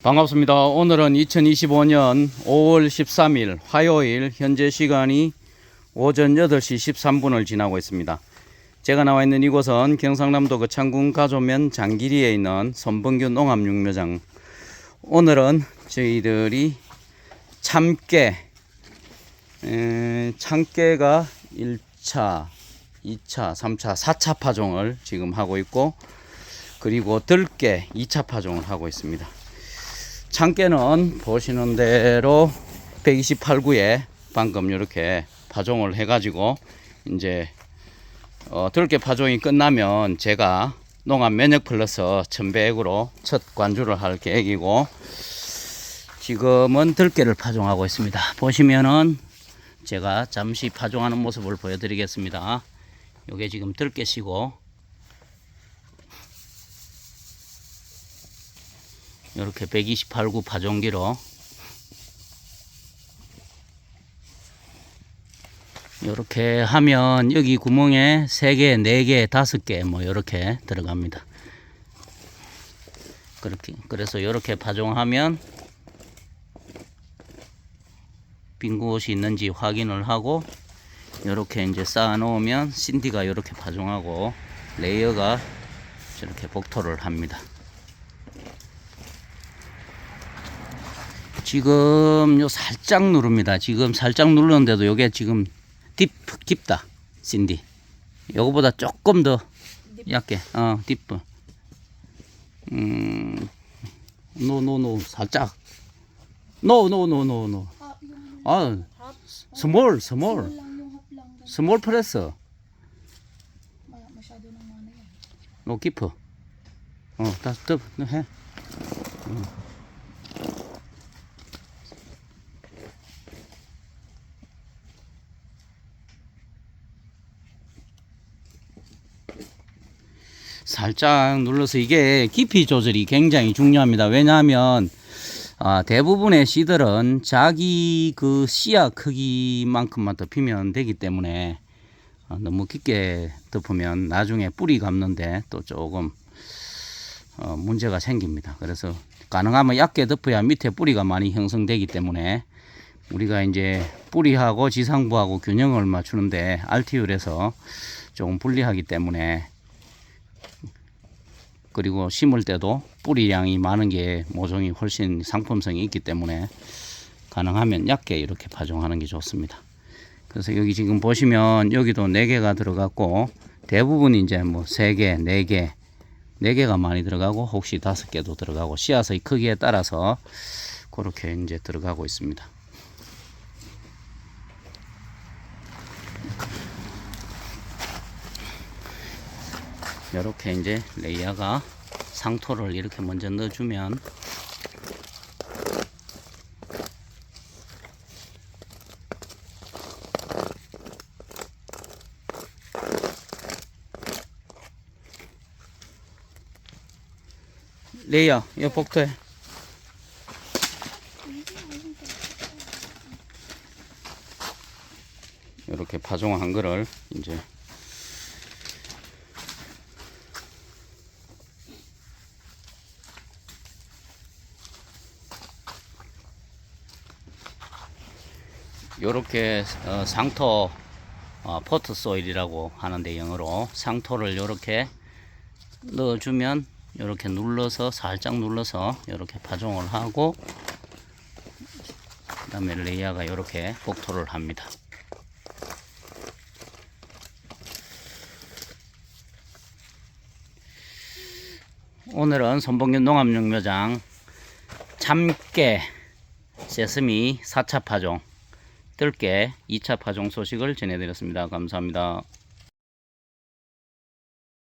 반갑습니다. 오늘은 2025년 5월 13일 화요일 현재 시간이 오전 8시 13분을 지나고 있습니다. 제가 나와 있는 이곳은 경상남도 거창군 가조면 장기리에 있는 선봉규 농업육묘장. 오늘은 저희들이 참깨, 에, 참깨가 1차, 2차, 3차, 4차 파종을 지금 하고 있고 그리고 들깨 2차 파종을 하고 있습니다. 참깨는 보시는 대로 128구에 방금 이렇게 파종을 해가지고 이제 어, 들깨 파종이 끝나면 제가 농업 면역 플러스 1100으로 첫 관주를 할 계획이고 지금은 들깨를 파종하고 있습니다. 보시면은 제가 잠시 파종하는 모습을 보여드리겠습니다. 요게 지금 들깨시고 이렇게 128구 파종기로 이렇게 하면 여기 구멍에 3개, 4개, 5개 뭐 이렇게 들어갑니다. 그렇게 그래서 이렇게 파종하면 빈 곳이 있는지 확인을 하고 이렇게 이제 쌓아 놓으면 신디가 이렇게 파종하고 레이어가 저렇게 복토를 합니다. 지금 요 살짝 누릅니다. 지금 살짝 누르는데도 요게 지금 딥 깊다. 신디. 요거보다 조금 더 얇게. 어, 딥. 음. 노노노 살짝. 노노노노노. 아, hop, 스몰 스몰. 스몰 프레스. Mana yan. 노 깊어. 어, 다 더, 해. 살짝 눌러서 이게 깊이 조절이 굉장히 중요합니다. 왜냐하면 아, 대부분의 씨들은 자기 그 씨앗 크기만큼만 덮이면 되기 때문에 어, 너무 깊게 덮으면 나중에 뿌리 감는데 또 조금 어, 문제가 생깁니다. 그래서 가능하면 얇게 덮어야 밑에 뿌리가 많이 형성되기 때문에 우리가 이제 뿌리하고 지상부하고 균형을 맞추는데 알티율에서 조금 불리하기 때문에 그리고 심을 때도 뿌리량이 많은 게 모종이 훨씬 상품성이 있기 때문에 가능하면 얇게 이렇게 파종하는 게 좋습니다. 그래서 여기 지금 보시면 여기도 4개가 들어갔고 대부분 이제 뭐 3개, 4개, 4개가 많이 들어가고 혹시 5개도 들어가고 씨앗의 크기에 따라서 그렇게 이제 들어가고 있습니다. 이렇게 이제 레이어가 상토를 이렇게 먼저 넣어주면 레이어 이거 복토해 이렇게 파종한 거를 이제 요렇게 어, 상토 어, 포트 소일이라고 하는데 영어로 상토를 요렇게 넣어주면 요렇게 눌러서 살짝 눌러서 요렇게 파종을 하고 그 다음에 레이아가 요렇게 복토를 합니다. 오늘은 선봉균 농업육묘장 참깨 세스미 4차 파종 뜰게 2차 파종 소식을 전해드렸습니다. 감사합니다.